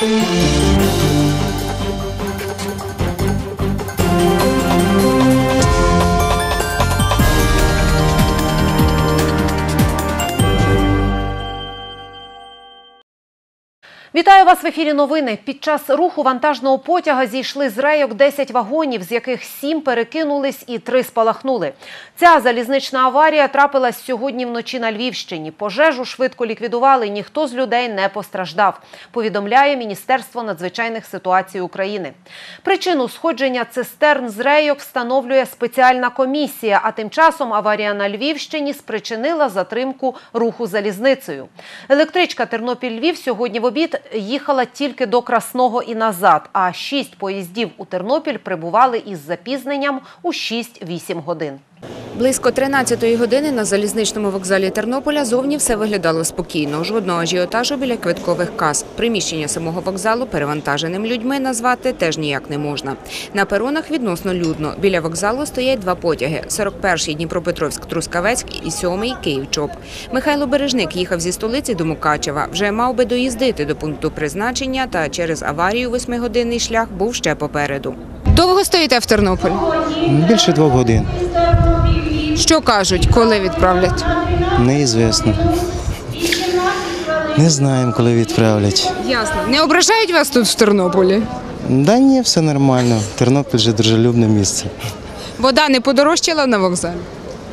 Música Вітаю вас в ефірі. Новини. Під час руху вантажного потяга зійшли з рейок 10 вагонів, з яких 7 перекинулись і 3 спалахнули. Ця залізнична аварія трапилась сьогодні вночі на Львівщині. Пожежу швидко ліквідували. Ніхто з людей не постраждав. Повідомляє Міністерство надзвичайних ситуацій України. Причину сходження цистерн з рейок встановлює спеціальна комісія. А тим часом аварія на Львівщині спричинила затримку руху залізницею. Електричка Тернопіль-Львів сьогодні в обід їхала тільки до Красного і назад, а шість поїздів у Тернопіль прибували із запізненням у 6-8 годин. Близько 13-ї години на залізничному вокзалі Тернополя зовні все виглядало спокійно. Жодного ажіотажу біля квиткових кас. Приміщення самого вокзалу перевантаженим людьми назвати теж ніяк не можна. На перонах відносно людно. Біля вокзалу стоять два потяги: 41-й Дніпропетровськ-Трускавецьк і 7-й Київ-Чоп. Михайло Бережник їхав зі столиці до Мукачева. Вже мав би доїздити до пункту призначення, та через аварію восьмигодинний шлях був ще попереду. Довго стоїте в Тернополі? Більше двох годин. Що кажуть, коли відправлять? Неізвісно. Не знаємо, коли відправлять. Ясно. Не ображають вас тут в Тернополі? Да ні, все нормально. Тернопіль же дружелюбне місце. Вода не подорожчала на вокзалі?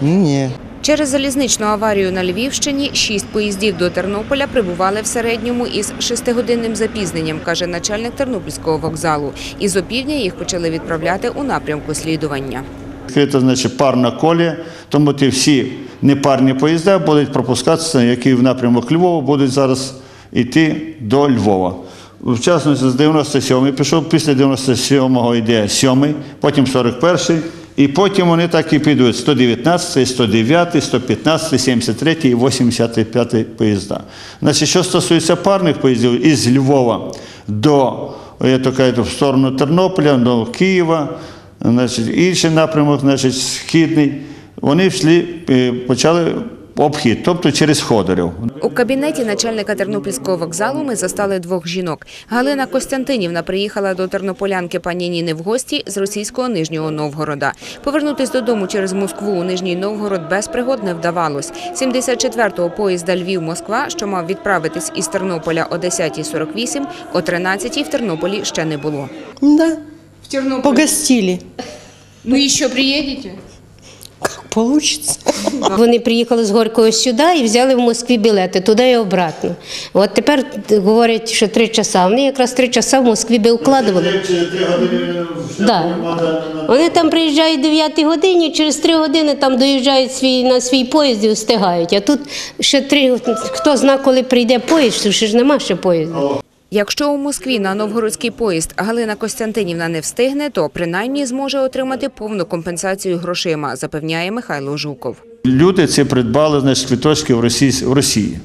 Ні. Через залізничну аварію на Львівщині шість поїздів до Тернополя прибували в середньому із шестигодинним запізненням, каже начальник Тернопільського вокзалу. Із опівдня їх почали відправляти у напрямку слідування. Відкрита значить, парна колія, тому ті всі непарні поїзда будуть пропускатися, які в напрямок Львова будуть зараз йти до Львова. В частності з 97-й пішов, після 97-го йде 7-й, потім 41-й, і потім вони так і підуть 119-й, 109-й, 115-й, 73-й і 85-й поїзда. Значить, що стосується парних поїздів із Львова до я то кажу, в сторону Тернополя, до Києва, значить, інший напрямок, значить, східний, вони йшли, е, почали обхід, тобто через Ходорів. У кабінеті начальника Тернопільського вокзалу ми застали двох жінок. Галина Костянтинівна приїхала до тернополянки пані Ніни в гості з російського Нижнього Новгорода. Повернутись додому через Москву у Нижній Новгород без пригод не вдавалось. 74-го поїзда Львів-Москва, що мав відправитись із Тернополя о 10.48, о 13.00 в Тернополі ще не було. Да, В Тернополі? погостили. Ну і що, приїдете? Как получится. Вони приїхали з Горького сюди і взяли в Москві білети туди і обратно. От тепер говорять, що три часа. Вони якраз три часа в Москві би укладували. Да. Вони там приїжджають 9 годині, через три години там доїжджають свій, на свій поїзд і встигають. А тут ще три, хто зна, коли прийде поїзд, що ще ж нема ще поїзду. Якщо у Москві на новгородський поїзд Галина Костянтинівна не встигне, то принаймні зможе отримати повну компенсацію грошима, запевняє Михайло Жуков. Люди ці придбали значить, квиточки в Росії. В Росії.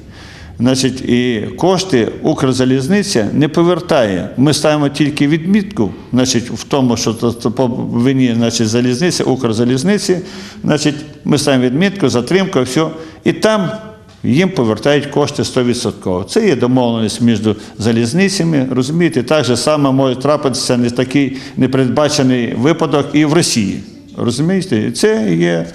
Значить, і кошти Укрзалізниця не повертає. Ми ставимо тільки відмітку значить, в тому, що по вині значить, залізниці, Укрзалізниці, значить, ми ставимо відмітку, затримка, все. І там їм повертають кошти 100%. Це є домовленість між залізницями. Розумієте, так же саме може трапитися не такий непередбачений випадок і в Росії. Розумієте? Це є,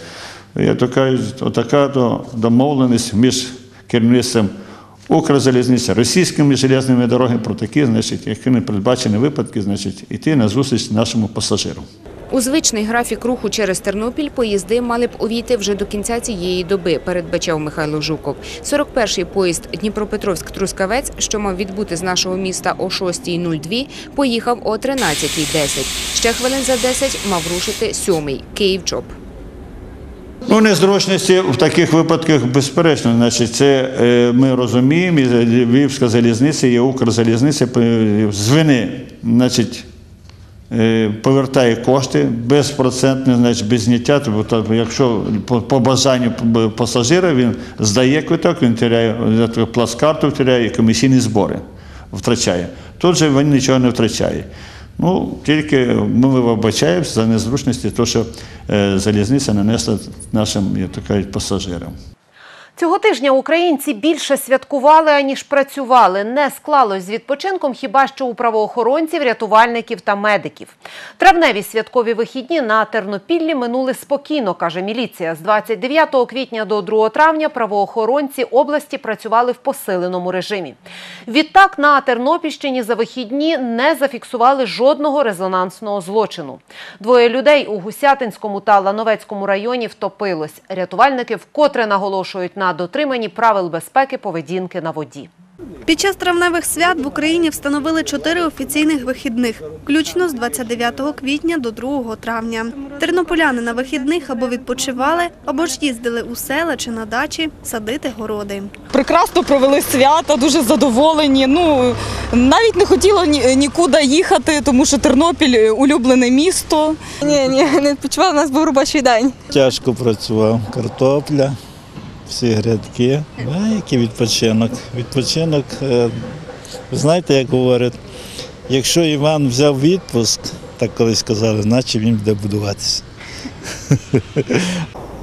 я то кажу, отака то домовленість між керівництвом Укрзалізниці, російськими железними дорогами про такі, значить, які не передбачені випадки, значить, йти на зустріч нашому пасажиру. У звичний графік руху через Тернопіль поїзди мали б увійти вже до кінця цієї доби, передбачав Михайло Жуков. 41-й поїзд Дніпропетровськ-Трускавець, що мав відбути з нашого міста о 6.02, поїхав о 13.10. Ще хвилин за 10 мав рушити 7-й Київ-Чоп. Ну, незручності в таких випадках, безперечно, значить, це е, ми розуміємо, Львівська залізниця і Укрзалізниця е, з вини, значить, повертає кошти безпроцентне, значить, без зняття. Тобто, якщо по, по бажанню пасажира він здає квиток, він теряє е, плацкарту, втеряє і комісійні збори втрачає. Тут же він нічого не втрачає. Ну, тільки ми вибачаємося за незручності, то, що е, залізниця нанесла нашим, як то кажуть, пасажирам. Цього тижня українці більше святкували, аніж працювали. Не склалось з відпочинком хіба що у правоохоронців, рятувальників та медиків. Травневі святкові вихідні на Тернопіллі минули спокійно, каже міліція. З 29 квітня до 2 травня правоохоронці області працювали в посиленому режимі. Відтак на Тернопільщині за вихідні не зафіксували жодного резонансного злочину. Двоє людей у Гусятинському та Лановецькому районі втопилось. Рятувальники вкотре наголошують на дотриманні правил безпеки поведінки на воді. Під час травневих свят в Україні встановили чотири офіційних вихідних, включно з 29 квітня до 2 травня. Тернополяни на вихідних або відпочивали, або ж їздили у села чи на дачі садити городи. прекрасно провели свята, дуже задоволені. Ну навіть не хотіла ні- нікуди їхати, тому що Тернопіль е, улюблене місто. Ні, ні, не відпочивала, у нас був робочий день. Тяжко працював. Картопля, всі грядки. А який відпочинок? Відпочинок, е, ви знаєте, як говорять, якщо Іван взяв відпуск, так колись казали, значить він буде будуватися.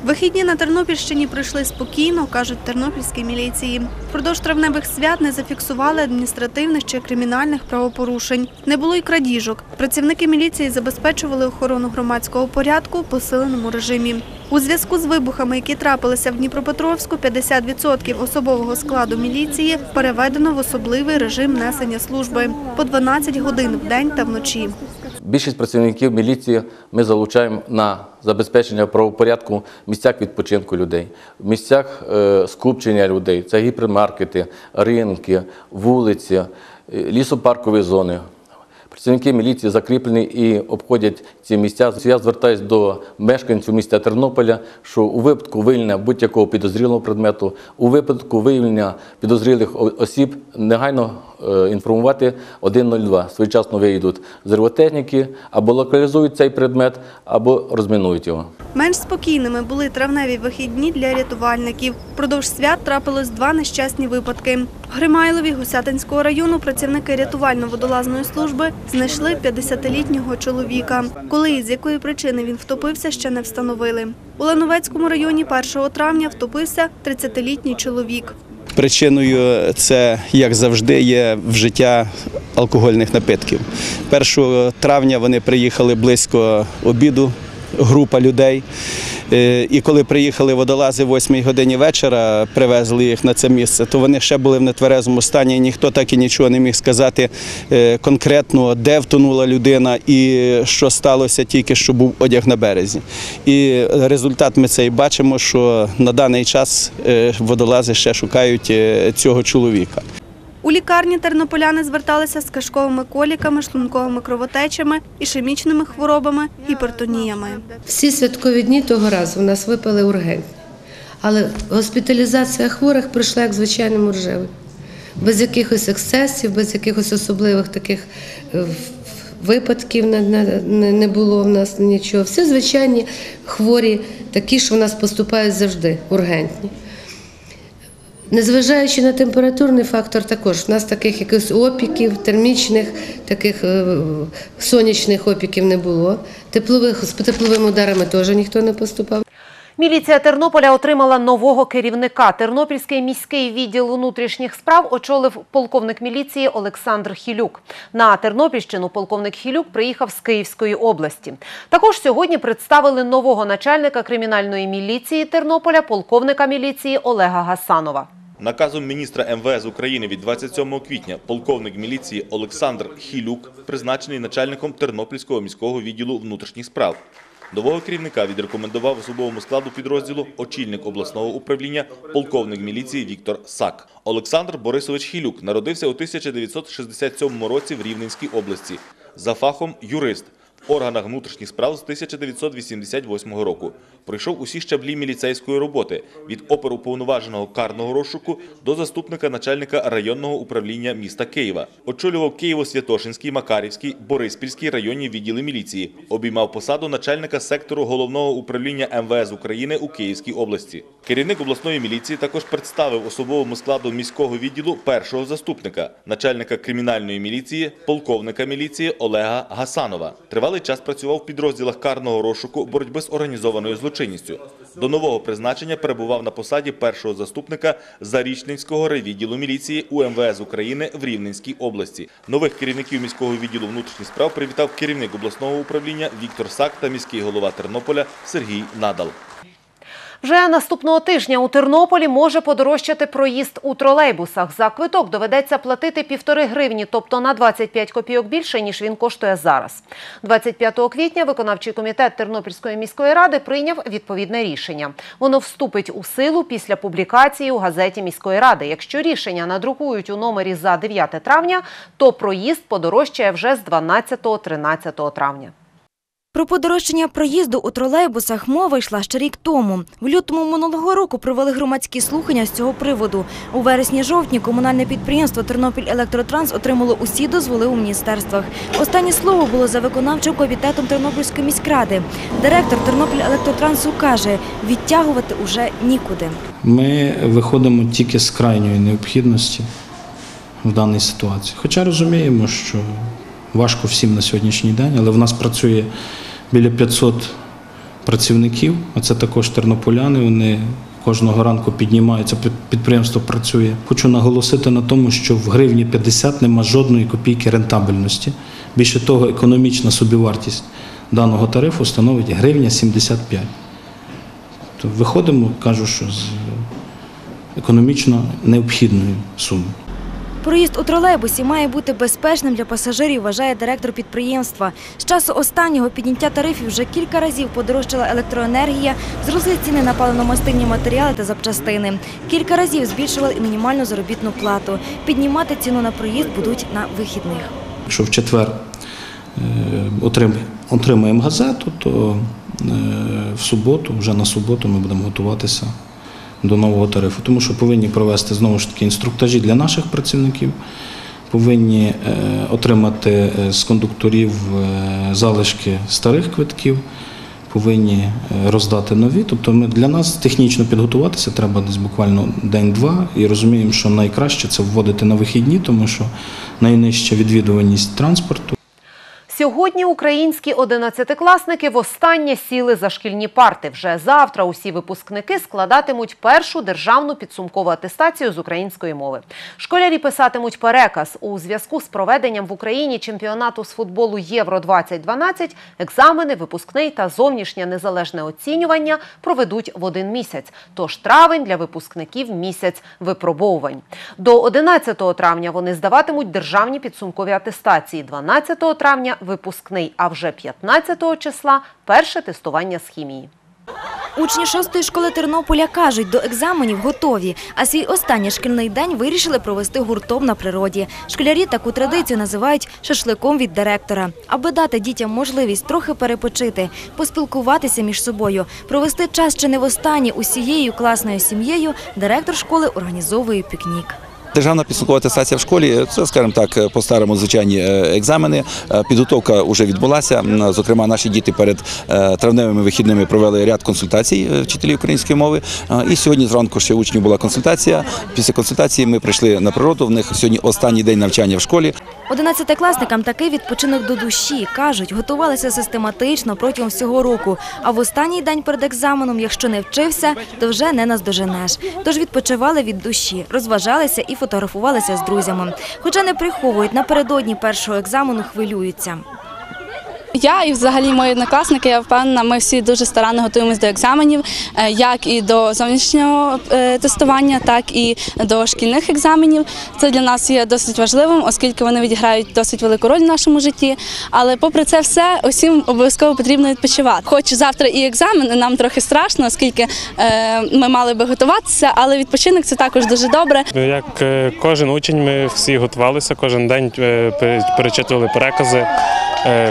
Вихідні на Тернопільщині пройшли спокійно, кажуть тернопільські міліції. Впродовж травневих свят не зафіксували адміністративних чи кримінальних правопорушень. Не було й крадіжок. Працівники міліції забезпечували охорону громадського порядку в посиленому режимі. У зв'язку з вибухами, які трапилися в Дніпропетровську, 50% особового складу міліції переведено в особливий режим несення служби по 12 годин в день та вночі. Більшість працівників міліції ми залучаємо на забезпечення правопорядку в місцях відпочинку людей, в місцях е, скупчення людей. Це гіпермаркети, ринки, вулиці, е, лісопаркові зони. Працівники міліції закріплені і обходять ці місця. Я звертаюся до мешканців міста Тернополя, що у випадку виявлення будь-якого підозрілого предмету, у випадку виявлення підозрілих осіб негайно е, інформувати 102. Своєчасно виїдуть зервотехніки або локалізують цей предмет, або розмінують його. Менш спокійними були травневі вихідні для рятувальників. Продовж свят трапилось два нещасні випадки. Гримайлові Гусятинського району працівники рятувально-водолазної служби знайшли 50-літнього чоловіка. Коли і з якої причини він втопився, ще не встановили. У Лановецькому районі 1 травня втопився 30-літній чоловік. Причиною це, як завжди, є вжиття алкогольних напитків. 1 травня вони приїхали близько обіду, група людей. Е, І коли приїхали водолази в 8 годині вечора, привезли їх на це місце, то вони ще були в нетверезому стані. і Ніхто так і нічого не міг сказати е, конкретно, де втонула людина і що сталося, тільки що був одяг на березі. І результат ми цей бачимо, що на даний час е, водолази ще шукають цього чоловіка. У лікарні тернополяни зверталися з кишковими коліками, шлунковими кровотечами, ішемічними хворобами, гіпертоніями. Всі святкові дні того разу в нас випали ургентні. Але госпіталізація хворих пройшла як в звичайному. Без якихось ексцесів, без якихось особливих таких е, випадків не було в нас нічого. Всі звичайні хворі, такі, що в нас поступають завжди, ургентні. Незважаючи на температурний фактор, також в нас таких якихось опіків, термічних, таких е, сонячних опіків не було. Теплових з тепловими ударами теж ніхто не поступав. Міліція Тернополя отримала нового керівника. Тернопільський міський відділ внутрішніх справ очолив полковник міліції Олександр Хілюк. На Тернопільщину полковник Хілюк приїхав з Київської області. Також сьогодні представили нового начальника кримінальної міліції Тернополя, полковника міліції Олега Гасанова. Наказом міністра МВС України від 27 квітня полковник міліції Олександр Хілюк призначений начальником Тернопільського міського відділу внутрішніх справ. Нового керівника відрекомендував особовому складу підрозділу очільник обласного управління, полковник міліції Віктор Сак. Олександр Борисович Хілюк народився у 1967 році в Рівненській області. За фахом юрист органах внутрішніх справ з 1988 року. Пройшов усі щаблі міліцейської роботи від оперуповноваженого карного розшуку до заступника начальника районного управління міста Києва. Очолював Києво-Святошинський, Макарівський, Бориспільський районні відділи міліції. Обіймав посаду начальника сектору головного управління МВС України у Київській області. Керівник обласної міліції також представив особовому складу міського відділу першого заступника, начальника кримінальної міліції, полковника міліції Олега Гасанова. Тривали Тривалий час працював в підрозділах карного розшуку боротьби з організованою злочинністю. До нового призначення перебував на посаді першого заступника Зарічненського райвідділу міліції УМВС України в Рівненській області. Нових керівників міського відділу внутрішніх справ привітав керівник обласного управління Віктор Сак та міський голова Тернополя Сергій Надал. Вже наступного тижня у Тернополі може подорожчати проїзд у тролейбусах. За квиток доведеться платити півтори гривні, тобто на 25 копійок більше, ніж він коштує зараз. 25 квітня виконавчий комітет Тернопільської міської ради прийняв відповідне рішення. Воно вступить у силу після публікації у газеті міської ради. Якщо рішення надрукують у номері за 9 травня, то проїзд подорожчає вже з 12-13 травня. Про подорожчання проїзду у тролейбусах мова йшла ще рік тому. В лютому минулого року провели громадські слухання з цього приводу. У вересні-жовтні комунальне підприємство Тернопіль Електротранс отримало усі дозволи у міністерствах. Останнє слово було за виконавчим комітетом Тернопільської міськради. Директор Тернопіль Електротрансу каже, відтягувати уже нікуди. Ми виходимо тільки з крайньої необхідності в даній ситуації. Хоча розуміємо, що важко всім на сьогоднішній день, але в нас працює біля 500 працівників, а це також тернополяни. Вони кожного ранку піднімаються, підприємство працює. Хочу наголосити на тому, що в гривні 50 нема жодної копійки рентабельності. Більше того, економічна собівартість даного тарифу становить гривня 75. То виходимо, кажу, що з економічно необхідної суми. Проїзд у тролейбусі має бути безпечним для пасажирів, вважає директор підприємства. З часу останнього підняття тарифів вже кілька разів подорожчала електроенергія, зросли ціни на паливно-мастильні матеріали та запчастини. Кілька разів збільшували і мінімальну заробітну плату. Піднімати ціну на проїзд будуть на вихідних. Якщо в четвер е, отримаємо газету, то е, в суботу, вже на суботу, ми будемо готуватися до нового тарифу. Тому що повинні провести знову ж таки інструктажі для наших працівників, повинні е, отримати е, з кондукторів е, залишки старих квитків. Повинні роздати нові. Тобто ми для нас технічно підготуватися треба десь буквально день-два. І розуміємо, що найкраще це вводити на вихідні, тому що найнижча відвідуваність транспорту. Сьогодні українські одинадцятикласники востаннє сіли за шкільні парти. Вже завтра усі випускники складатимуть першу державну підсумкову атестацію з української мови. Школярі писатимуть переказ у зв'язку з проведенням в Україні чемпіонату з футболу Євро 2012 Екзамени, випускний та зовнішнє незалежне оцінювання проведуть в один місяць. Тож травень для випускників місяць випробовувань. До 11 травня вони здаватимуть державні підсумкові атестації. 12 травня випускний, а вже 15 числа перше тестування з хімії. Учні шостої школи Тернополя кажуть, до екзаменів готові, а свій останній шкільний день вирішили провести гуртом на природі. Школярі таку традицію називають шашликом від директора, аби дати дітям можливість трохи перепочити, поспілкуватися між собою, провести час чи не востаннє усією класною сім'єю. Директор школи організовує пікнік. Державна підсумкова атестація в школі це, скажімо так, по старому звичайні е, екзамени. Е, Підготовка вже відбулася. Зокрема, наші діти перед е, травневими вихідними провели ряд консультацій вчителів української мови. І сьогодні зранку ще учнів була консультація. Після консультації ми прийшли на природу. В них сьогодні останній день навчання в школі. Одинадцятикласникам такий відпочинок до душі. Кажуть, готувалися систематично протягом всього року. А в останній день перед екзаменом, якщо не вчився, то вже не наздоженеш. Тож відпочивали від душі, розважалися і фотографувалися з друзями. Хоча не приховують, напередодні першого екзамену хвилюються. Я і взагалі мої однокласники, я впевнена, ми всі дуже старанно готуємося до екзаменів, е, як і до зовнішнього е, тестування, так і до шкільних екзаменів. Це для нас є досить важливим, оскільки вони відіграють досить велику роль в нашому житті. Але попри це все, усім обов'язково потрібно відпочивати. Хоч завтра і екзамен, нам трохи страшно, оскільки е, ми мали би готуватися, але відпочинок це також дуже добре. Як е, кожен учень, ми всі готувалися, кожен день перечитували перекази,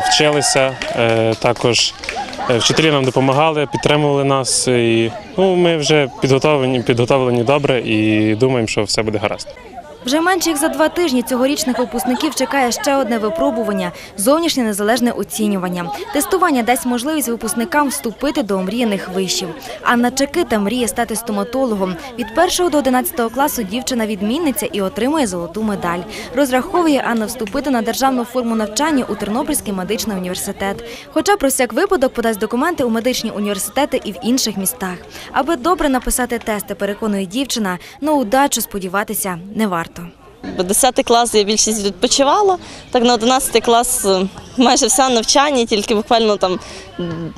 вчилися. Е, Також е, вчителі нам допомагали, підтримували нас. І, ну, ми вже підготовлені, підготовлені добре і думаємо, що все буде гаразд. Вже менше як за два тижні цьогорічних випускників чекає ще одне випробування – зовнішнє незалежне оцінювання. Тестування дасть можливість випускникам вступити до омріяних вишів. Анна Чекита мріє стати стоматологом. Від 1 до 11 класу дівчина відмінниця і отримує золоту медаль. Розраховує Анна вступити на державну форму навчання у Тернопільський медичний університет. Хоча про всяк випадок подасть документи у медичні університети і в інших містах. Аби добре написати тести, переконує дівчина, на удачу сподіватися не варто. Бо 10 клас я більшість відпочивала, так на 11 клас е, майже все навчання, тільки буквально там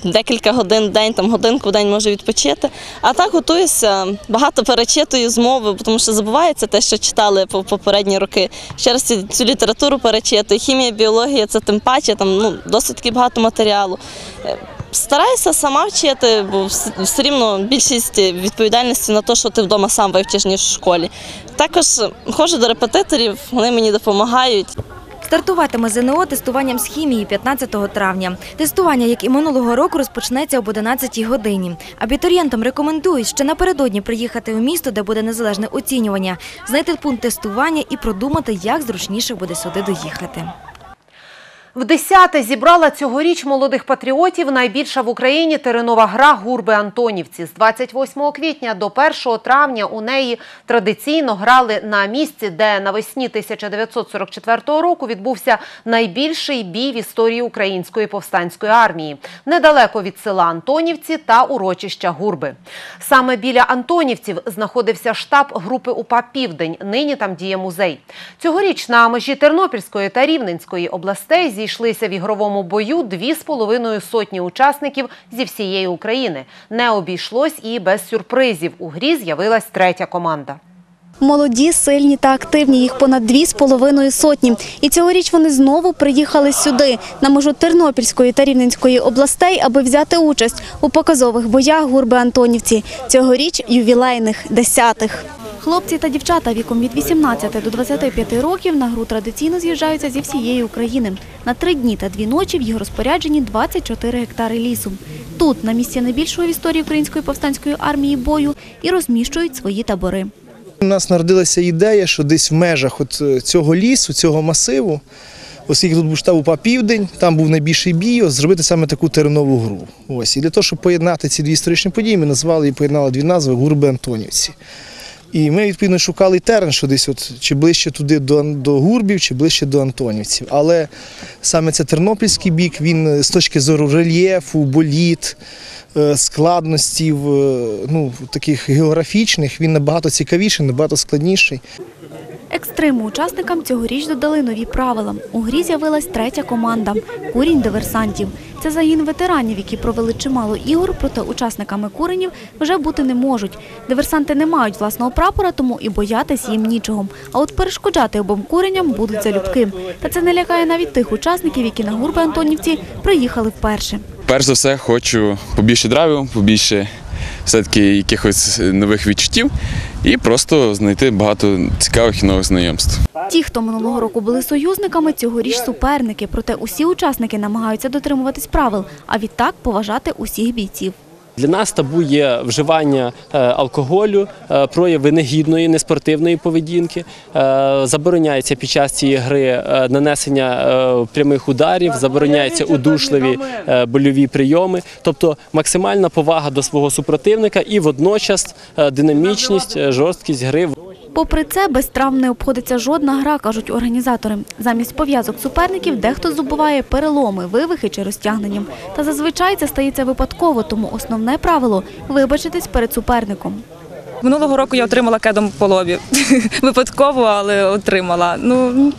декілька годин в день, там годинку в день можу відпочити. А так готуюся, багато перечитую з мови, тому що забувається те, що читали по попередні роки. Ще раз цю, літературу перечитую. Хімія, біологія це тим паче, там ну, досить багато матеріалу. Стараюся сама вчити, бо все рівно більшість відповідальності на те, що ти вдома сам вивчиш, ніж в школі. Також ходжу до репетиторів, вони мені допомагають. Стартуватиме ЗНО тестуванням з хімії 15 травня. Тестування, як і минулого року, розпочнеться об 11 годині. Абітурієнтам рекомендують ще напередодні приїхати у місто, де буде незалежне оцінювання, знайти пункт тестування і продумати, як зручніше буде сюди доїхати. В десяте зібрала цьогоріч молодих патріотів найбільша в Україні теренова гра «Гурби Антонівці». З 28 квітня до 1 травня у неї традиційно грали на місці, де навесні 1944 року відбувся найбільший бій в історії української повстанської армії. Недалеко від села Антонівці та урочища Гурби. Саме біля Антонівців знаходився штаб групи УПА «Південь». Нині там діє музей. Цьогоріч на межі Тернопільської та Рівненської областей зійшлися в ігровому бою дві з половиною сотні учасників зі всієї України. Не обійшлось і без сюрпризів. У грі з'явилась третя команда. Молоді, сильні та активні, їх понад дві з половиною сотні. І цьогоріч вони знову приїхали сюди, на межу Тернопільської та Рівненської областей, аби взяти участь у показових боях гурби Антонівці. Цьогоріч ювілейних десятих. Хлопці та дівчата віком від 18 до 25 років на гру традиційно з'їжджаються зі всієї України. На три дні та дві ночі в їх розпорядженні 24 гектари лісу. Тут, на місці найбільшого в історії української повстанської армії бою, і розміщують свої табори. У нас народилася ідея, що десь в межах от е, цього лісу, цього масиву, оскільки тут був штаб УПА Південь, там був найбільший бій, зробити саме таку теренову гру. Ось. І для того, щоб поєднати ці дві історичні події, ми назвали і поєднали дві назви Гурби Антонівці. І ми відповідно шукали терен, що десь от чи ближче туди до, до Гурбів, чи ближче до Антонівців. Але саме це тернопільський бік, він е, з точки зору рельєфу, боліт, складності, складностів, е, ну, таких географічних, він набагато цікавіший, набагато складніший. Екстриму учасникам цьогоріч додали нові правила. У грі з'явилась третя команда курінь диверсантів. Це загін ветеранів, які провели чимало ігор, проте учасниками куренів вже бути не можуть. Диверсанти не мають власного прапора, тому і боятись їм нічого. А от перешкоджати обом куреням будуть залюбки. Та це не лякає навіть тих учасників, які на гурби Антонівці приїхали вперше. Перш за все, хочу побільше драйву, побільше все-таки якихось нових відчуттів і просто знайти багато цікавих і нових знайомств. Ті, хто минулого року були союзниками, цьогоріч суперники. Проте усі учасники намагаються дотримуватись правил, а відтак поважати усіх бійців. Для нас табу є вживання е, алкоголю, е, прояви негідної, неспортивної поведінки. Е, Забороняється під час цієї гри нанесення прямих ударів, забороняються удушливі е, больові прийоми, тобто максимальна повага до свого супротивника і водночас динамічність, жорсткість гри. Попри це, без травм не обходиться жодна гра, кажуть організатори. Замість пов'язок суперників дехто здобуває переломи, вивихи чи розтягнення. Та зазвичай це стається випадково, тому основне правило вибачитись перед суперником. Минулого року я отримала кедом по лобі. Випадково, але отримала. Ну,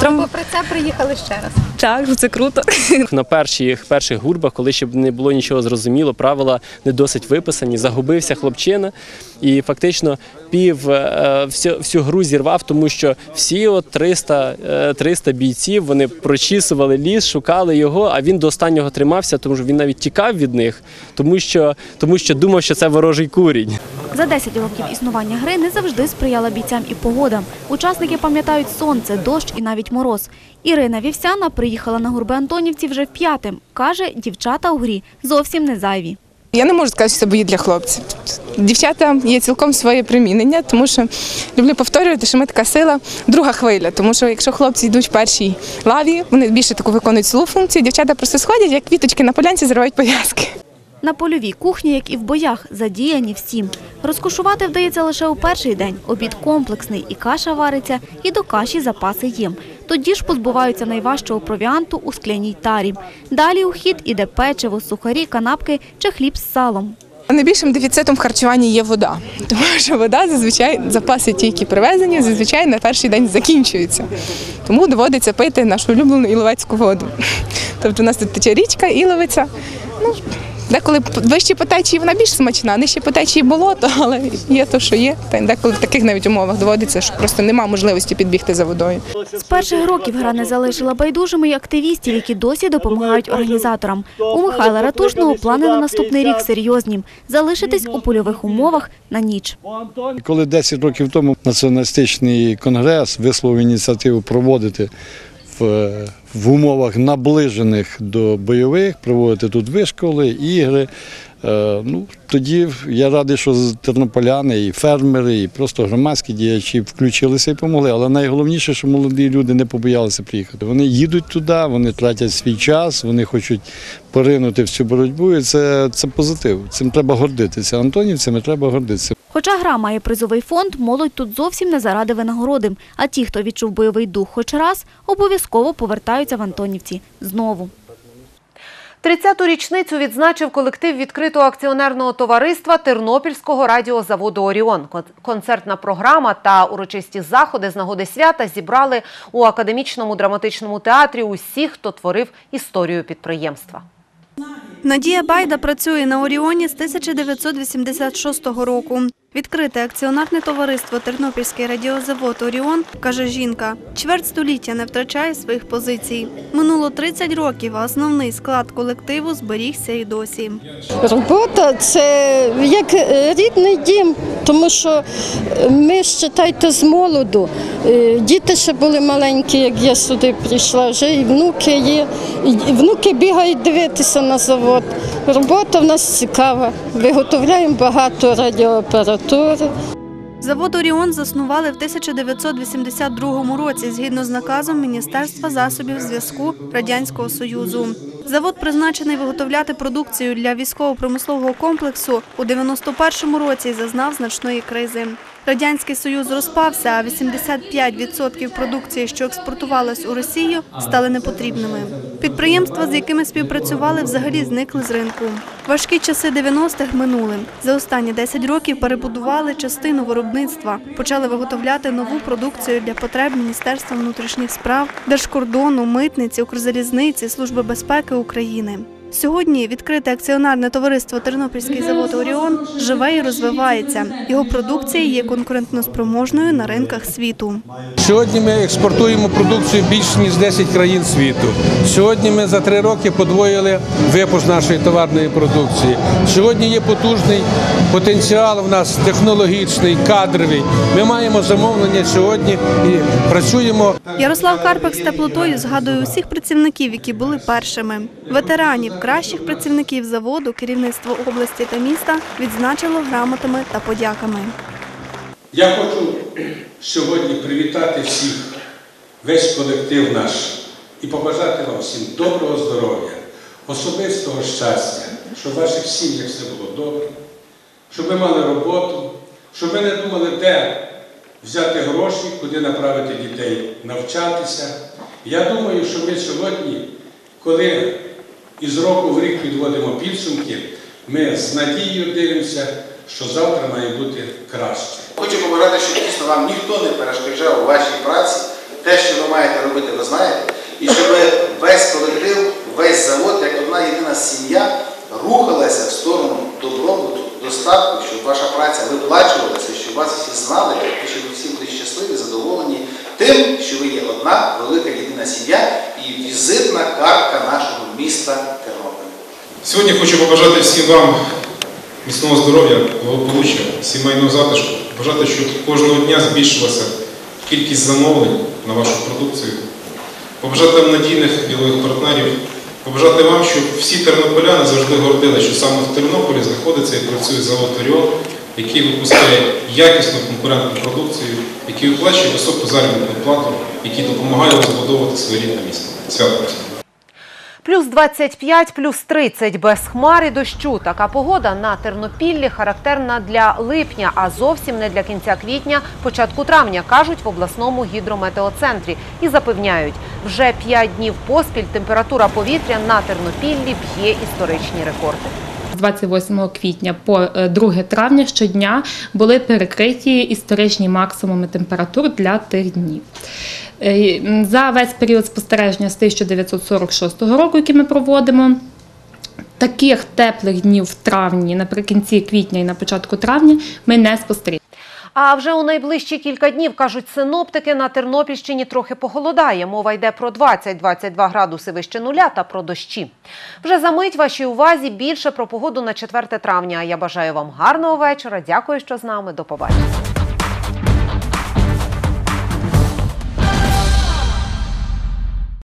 трам... Попри це приїхали ще раз. так, це круто. На перших перших гурбах, коли ще не було нічого зрозуміло, правила не досить виписані. Загубився хлопчина, і фактично пів е, всю, всю гру зірвав, тому що всі от 300, е, 300 бійців вони прочісували ліс, шукали його. А він до останнього тримався, тому що він навіть тікав від них, тому що тому що думав, що це ворожий курінь. За 10 років існування гри не завжди сприяла бійцям і погода. Учасники пам'ятають сонце, дощ і навіть мороз. Ірина Вівсяна приїхала на гурби Антонівці вже в п'яте. Каже, дівчата у грі зовсім не зайві. Я не можу сказати, що це бої для хлопців. Дівчата є цілком своє примінення, тому що люблю повторювати, що ми така сила, друга хвиля. Тому що якщо хлопці йдуть в першій лаві, вони більше таку виконують свою функцію, дівчата просто сходять, як квіточки на полянці, зривають пов'язки. На польовій кухні, як і в боях, задіяні всі. Розкошувати вдається лише у перший день. Обід комплексний, і каша вариться, і до каші запаси є. Тоді ж позбуваються найважчого провіанту у скляній тарі. Далі у хід іде печиво, сухарі, канапки чи хліб з салом. Найбільшим дефіцитом в харчуванні є вода, тому що вода зазвичай запаси ті, які привезені, зазвичай на перший день закінчуються. Тому доводиться пити нашу улюблену іловецьку воду. Тобто у нас тут тече річка, іловиця. Ну, деколи вище по течії вона більш смачна, нижче по течії болото, але є то, що є. Та деколи в таких навіть умовах доводиться, що просто немає можливості підбігти за водою. З перших років гра не залишила байдужими і активістів, які досі допомагають організаторам. У Михайла Ратушного плани на наступний рік серйозні – залишитись у польових умовах на ніч. Коли 10 років тому націоналістичний конгрес висловив ініціативу проводити в, в умовах наближених до бойових, проводити тут вишколи, ігри. Е, Ну, тоді я радий, що тернополяни, і фермери, і просто громадські діячі включилися і допомогли. Але найголовніше, що молоді люди не побоялися приїхати. Вони їдуть туди, вони тратять свій час, вони хочуть поринути в цю боротьбу, і це, це позитив. Цим треба гордитися. Антонівцями треба гордитися. Хоча гра має призовий фонд, молодь тут зовсім не заради винагороди. А ті, хто відчув бойовий дух хоч раз, обов'язково повертаються в Антонівці знову. 30-ту річницю відзначив колектив відкритого акціонерного товариства Тернопільського радіозаводу Оріон. Кон- Концертна програма та урочисті заходи з нагоди свята зібрали у академічному драматичному театрі усіх, хто творив історію підприємства. Надія Байда працює на Оріоні з 1986 року. Відкрите акціонерне товариство Тернопільський радіозавод Оріон, каже жінка, чверть століття не втрачає своїх позицій. Минуло 30 років, а основний склад колективу зберігся і досі. Робота це як рідний дім, тому що ми читайте з молоду. Е, Діти ще були маленькі, як я сюди прийшла, вже і внуки є. І внуки бігають дивитися на завод. Робота в нас цікава. Виготовляємо багато радіоапаратури. Завод Оріон заснували в 1982 році згідно з наказом Міністерства засобів зв'язку Радянського Союзу. Завод призначений виготовляти продукцію для військово-промислового комплексу у 91-му році зазнав значної кризи. Радянський Союз розпався, а 85% продукції, що експортувалась у Росію, стали непотрібними. Підприємства, з якими співпрацювали, взагалі зникли з ринку. Важкі часи 90-х минули. За останні 10 років перебудували частину виробництва, почали виготовляти нову продукцію для потреб Міністерства внутрішніх справ, Держкордону, митниці, Укрзалізниці, Служби безпеки України. Сьогодні відкрите акціонерне товариство Тернопільський завод Оріон живе і розвивається. Його продукція є конкурентноспроможною на ринках світу. Сьогодні ми експортуємо продукцію більш ніж 10 країн світу. Сьогодні ми за три роки подвоїли випуск нашої товарної продукції. Сьогодні є потужний потенціал в нас технологічний, кадровий. Ми маємо замовлення сьогодні і працюємо. Ярослав Карпик з теплотою згадує усіх працівників, які були першими. Ветеранів, кращих працівників заводу, керівництво області та міста відзначило грамотами та подяками. Я хочу сьогодні привітати всіх, весь колектив наш і побажати вам всім доброго здоров'я, особистого щастя, щоб в ваших сім'ях все було добре, щоб ви мали роботу, щоб ви не думали, де взяти гроші, куди направити дітей навчатися. Я думаю, що ми сьогодні, коли із року в рік підводимо підсумки, ми з надією дивимося, що завтра має бути краще. Хочу побажати, щоб дійсно вам ніхто не перешкоджав у вашій праці. Те, що ви маєте робити, ви знаєте. І щоб весь колектив, весь завод, як одна єдина сім'я, рухалася в сторону добробуту, достатку, щоб ваша праця виплачувалася, щоб вас всі знали, і щоб ви всі були щасливі, задоволені тим, що ви є одна велика єдина сім'я і візитна картка нашого міста Тернополя. Сьогодні хочу побажати всім вам міцного здоров'я, благополуччя, сімейного затишку. Бажати, щоб кожного дня збільшилася кількість замовлень на вашу продукцію. Побажати вам надійних ділових партнерів Побажати вам, щоб всі тернополяни завжди гордили, що саме в Тернополі знаходиться і працює завод Оріон, який випускає якісну конкурентну продукцію, який виплачує високу заробітну плату, який допомагає розбудовувати своє рідне місто. Свято! Плюс 25, плюс 30, без хмар і дощу. Така погода на Тернопіллі характерна для липня, а зовсім не для кінця квітня, початку травня, кажуть в обласному гідрометеоцентрі. І запевняють, вже 5 днів поспіль температура повітря на Тернопіллі б'є історичні рекорди. З 28 квітня по е, 2 травня щодня були перекриті історичні максимуми температур для тих днів. Е, За весь період спостереження з 1946 року, який ми проводимо, таких теплих днів в травні, наприкінці квітня і на початку травня, ми не спостерігаємо. А вже у найближчі кілька днів, кажуть синоптики, на Тернопільщині трохи похолодає. Мова йде про 20-22 градуси вище нуля та про дощі. Вже за мить вашій увазі більше про погоду на 4 травня. Я бажаю вам гарного вечора. Дякую, що з нами. До побачення.